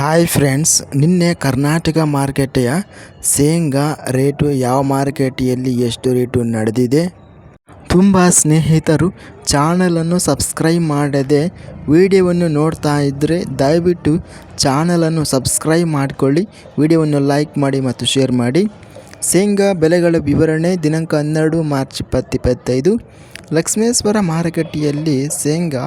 Hi friends ನಿನ್ನೆ ಕರ್ನಾಟಕ ಮಾರ್ಕೆಟೆಯ ಶೇಂಗಾ rate ಯಾವ ಮಾರ್ಕೆಟಿಯಲ್ಲಿ ಎಷ್ಟು ರೇಟು ನಡೆದಿದೆ? ತುಂಬ ಸ್ನೇಹಿತರು ಚಾನಲನ್ನು ಸಬ್ಸ್ಕ್ರೈಬ್ ಮಾಡದೆ ವಿಡಿಯೋವನ್ನು ನೋಡ್ತಾ ಇದ್ದರೆ ದಯವಿಟ್ಟು ಚಾನಲನ್ನು ಸಬ್ಸ್ಕ್ರೈಬ್ ಮಾಡಿಕೊಳ್ಳಿ, ವಿಡಿಯೋವನ್ನು ಲೈಕ್ ಮಾಡಿ ಮತ್ತು ಶೇರ್ ಮಾಡಿ. ಶೇಂಗಾ ಬೆಲೆಗಳ ವಿವರಣೆ ದಿನಾಂಕ ಹನ್ನೆರಡು ಮಾರ್ಚ್ ಇಪ್ಪತ್ತು ಇಪ್ಪತ್ತೈದು. ಲಕ್ಷ್ಮೇಶ್ವರ ಮಾರುಕಟ್ಟೆಯಲ್ಲಿ ಶೇಂಗಾ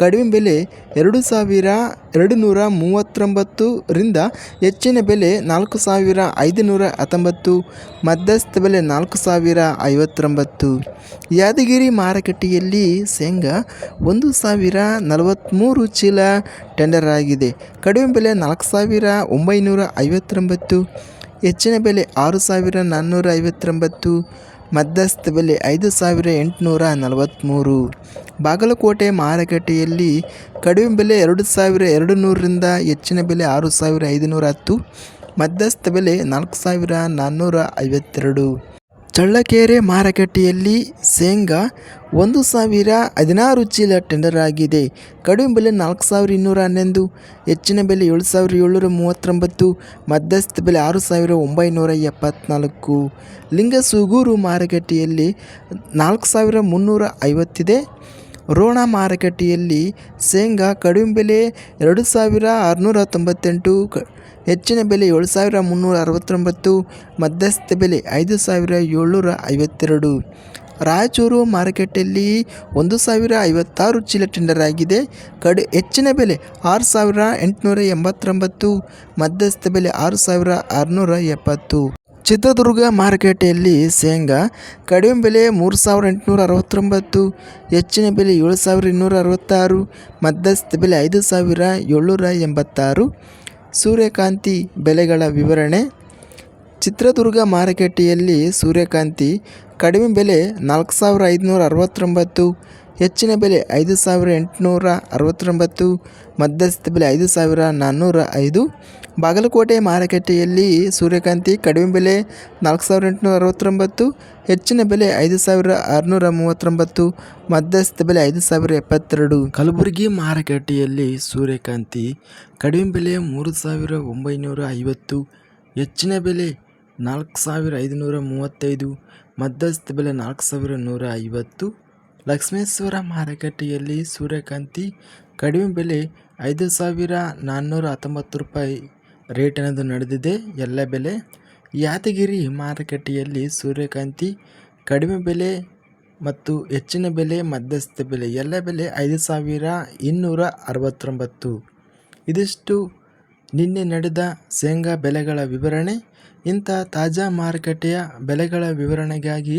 ಕಡಿಮೆ ಬೆಲೆ ಎರಡು ಸಾವಿರ ಎರಡು ನೂರ ಮೂವತ್ತೊಂಬತ್ತರಿಂದ ಹೆಚ್ಚಿನ ಬೆಲೆ ನಾಲ್ಕು ಸಾವಿರ ಐದುನೂರ ಹತ್ತೊಂಬತ್ತು, ಮಧ್ಯಸ್ಥ ಬೆಲೆ ನಾಲ್ಕು ಸಾವಿರ ಐವತ್ತೊಂಬತ್ತು. ಯಾದಗಿರಿ ಮಾರುಕಟ್ಟೆಯಲ್ಲಿ ಶೇಂಗಾ ಒಂದು ಸಾವಿರ ನಲವತ್ತ್ಮೂರು ಚೀಲ ಟೆಂಡರ್ ಆಗಿದೆ. ಕಡಿಮೆ ಬೆಲೆ ನಾಲ್ಕು ಸಾವಿರ ಒಂಬೈನೂರ ಐವತ್ತೊಂಬತ್ತು, ಹೆಚ್ಚಿನ ಬೆಲೆ ಆರು ಸಾವಿರ ನಾನ್ನೂರ ಐವತ್ತೊಂಬತ್ತು ಮಧ್ಯಸ್ಥ ಬೆಲೆ ಐದು ಸಾವಿರ ಎಂಟುನೂರ ನಲವತ್ತ್ಮೂರು ಬಾಗಲಕೋಟೆ ಮಾರುಕಟ್ಟೆಯಲ್ಲಿ ಕಡಿಮೆ ಬೆಲೆ ಎರಡು ಸಾವಿರ ಎರಡು ನೂರರಿಂದ ಹೆಚ್ಚಿನ ಬೆಲೆ ಆರು ಸಾವಿರ ಐದುನೂರ ಹತ್ತು. ಮಧ್ಯಸ್ಥ ಬೆಲೆ ನಾಲ್ಕು ಸಾವಿರ ನಾನ್ನೂರ ಐವತ್ತೆರಡು. ಚಳ್ಳಕೆರೆ ಮಾರುಕಟ್ಟೆಯಲ್ಲಿ ಶೇಂಗಾ ಒಂದು ಸಾವಿರ ಹದಿನಾರು ಚೀಲ ಟೆಂಡರ್ ಆಗಿದೆ. ಕಡಿಮೆ ಬೆಲೆ ನಾಲ್ಕು ಸಾವಿರ ಇನ್ನೂರ ಹನ್ನೊಂದು, ಹೆಚ್ಚಿನ ಬೆಲೆ ಏಳು ಸಾವಿರ ಏಳ್ನೂರ ಮೂವತ್ತೊಂಬತ್ತು, ಮಧ್ಯಸ್ಥ ಬೆಲೆ ಆರು ಸಾವಿರ ಒಂಬೈನೂರ ಎಪ್ಪತ್ತ್ನಾಲ್ಕು ಲಿಂಗಸೂಗೂರು ಮಾರುಕಟ್ಟೆಯಲ್ಲಿ ನಾಲ್ಕು ಸಾವಿರ ಮುನ್ನೂರ ಐವತ್ತಿದೆ. ರೋಣ ಮಾರುಕಟ್ಟೆಯಲ್ಲಿ ಶೇಂಗಾ ಕಡಿಮೆ ಬೆಲೆ ಎರಡು ಸಾವಿರ ಆರುನೂರ ತೊಂಬತ್ತೆಂಟು ಕ ಹೆಚ್ಚಿನ ಬೆಲೆ ಏಳು ಸಾವಿರ ಮುನ್ನೂರ ಅರವತ್ತೊಂಬತ್ತು ಮಧ್ಯಸ್ಥ ಬೆಲೆ ಐದು ಸಾವಿರ ಏಳ್ನೂರ ಐವತ್ತೆರಡು ರಾಯಚೂರು ಮಾರುಕಟ್ಟೆಯಲ್ಲಿ ಒಂದು ಸಾವಿರ ಐವತ್ತಾರು ಚೀಲ ಟೆಂಡರ್ ಆಗಿದೆ. ಕಡಿ ಹೆಚ್ಚಿನ ಬೆಲೆ ಆರು ಸಾವಿರ ಎಂಟುನೂರ ಎಂಬತ್ತೊಂಬತ್ತು ಮಧ್ಯಸ್ಥ ಬೆಲೆ ಆರು ಸಾವಿರ ಆರುನೂರ ಎಪ್ಪತ್ತು ಚಿತ್ರದುರ್ಗ ಮಾರುಕಟ್ಟೆಯಲ್ಲಿ ಶೇಂಗಾ, ಕಡಿಮೆ ಬೆಲೆ ಮೂರು ಸಾವಿರ ಎಂಟುನೂರ ಅರವತ್ತೊಂಬತ್ತು, ಹೆಚ್ಚಿನ ಬೆಲೆ ಏಳು ಸಾವಿರ ಇನ್ನೂರ ಅರವತ್ತಾರು, ಮಧ್ಯಸ್ಥ ಬೆಲೆ ಐದು ಸಾವಿರ ಏಳ್ನೂರ ಎಂಬತ್ತಾರು. ಸೂರ್ಯಕಾಂತಿ ಬೆಲೆಗಳ ವಿವರಣೆ. ಚಿತ್ರದುರ್ಗ ಮಾರುಕಟ್ಟೆಯಲ್ಲಿ ಸೂರ್ಯಕಾಂತಿ ಕಡಿಮೆ ಬೆಲೆ ನಾಲ್ಕು ಸಾವಿರ ಐದುನೂರ ಅರವತ್ತೊಂಬತ್ತು ಹೆಚ್ಚಿನ ಬೆಲೆ ಐದು ಸಾವಿರ ಎಂಟುನೂರ ಅರವತ್ತೊಂಬತ್ತು ಮಧ್ಯಸ್ಥ ಬೆಲೆ ಐದು ಸಾವಿರ ನಾನ್ನೂರ ಐದು. ಬಾಗಲಕೋಟೆ ಮಾರುಕಟ್ಟೆಯಲ್ಲಿ ಸೂರ್ಯಕಾಂತಿ ಕಡಿಮೆ ಬೆಲೆ ನಾಲ್ಕು ಸಾವಿರ ಎಂಟುನೂರ ಅರವತ್ತೊಂಬತ್ತು, ಹೆಚ್ಚಿನ ಬೆಲೆ ಐದು ಸಾವಿರ ಆರುನೂರ ಮೂವತ್ತೊಂಬತ್ತು ಮಧ್ಯಸ್ಥ ಬೆಲೆ ಐದು ಸಾವಿರ ಎಪ್ಪತ್ತೆರಡು. ಕಲಬುರಗಿ ಮಾರುಕಟ್ಟೆಯಲ್ಲಿ ಸೂರ್ಯಕಾಂತಿ ಕಡಿಮೆ ಬೆಲೆ ಮೂರು ಸಾವಿರ ಒಂಬೈನೂರ ಐವತ್ತು, ಹೆಚ್ಚಿನ ಬೆಲೆ ನಾಲ್ಕು ಸಾವಿರ ಐದುನೂರ ಮೂವತ್ತೈದು ಮಧ್ಯಸ್ಥ ಬೆಲೆ ನಾಲ್ಕು ಸಾವಿರ ನೂರ ಐವತ್ತು. ಲಕ್ಷ್ಮೇಶ್ವರ ಮಾರುಕಟ್ಟೆಯಲ್ಲಿ ಸೂರ್ಯಕಾಂತಿ ಕಡಿಮೆ ಬೆಲೆ ಐದು ಸಾವಿರ ನಾನ್ನೂರ ಹತ್ತೊಂಬತ್ತು ರೂಪಾಯಿ ರೇಟ್ ಅನ್ನೋದು ನಡೆದಿದೆ. ಎಲ್ಲ ಬೆಲೆ ಯಾದಗಿರಿ ಮಾರುಕಟ್ಟೆಯಲ್ಲಿ ಸೂರ್ಯಕಾಂತಿ ಕಡಿಮೆ ಬೆಲೆ ಮತ್ತು ಹೆಚ್ಚಿನ ಬೆಲೆ ಮಧ್ಯಸ್ಥ ಬೆಲೆ. ಎಲ್ಲ ಬೆಲೆ ಐದು ಸಾವಿರ ಇನ್ನೂರ ಅರವತ್ತೊಂಬತ್ತು. ಇದಿಷ್ಟು ನಿನ್ನೆ ನಡೆದ ಶೇಂಗಾ ಬೆಲೆಗಳ ವಿವರಣೆ. ಇಂಥ ತಾಜಾ ಮಾರುಕಟ್ಟೆಯ ಬೆಲೆಗಳ ವಿವರಣೆಗಾಗಿ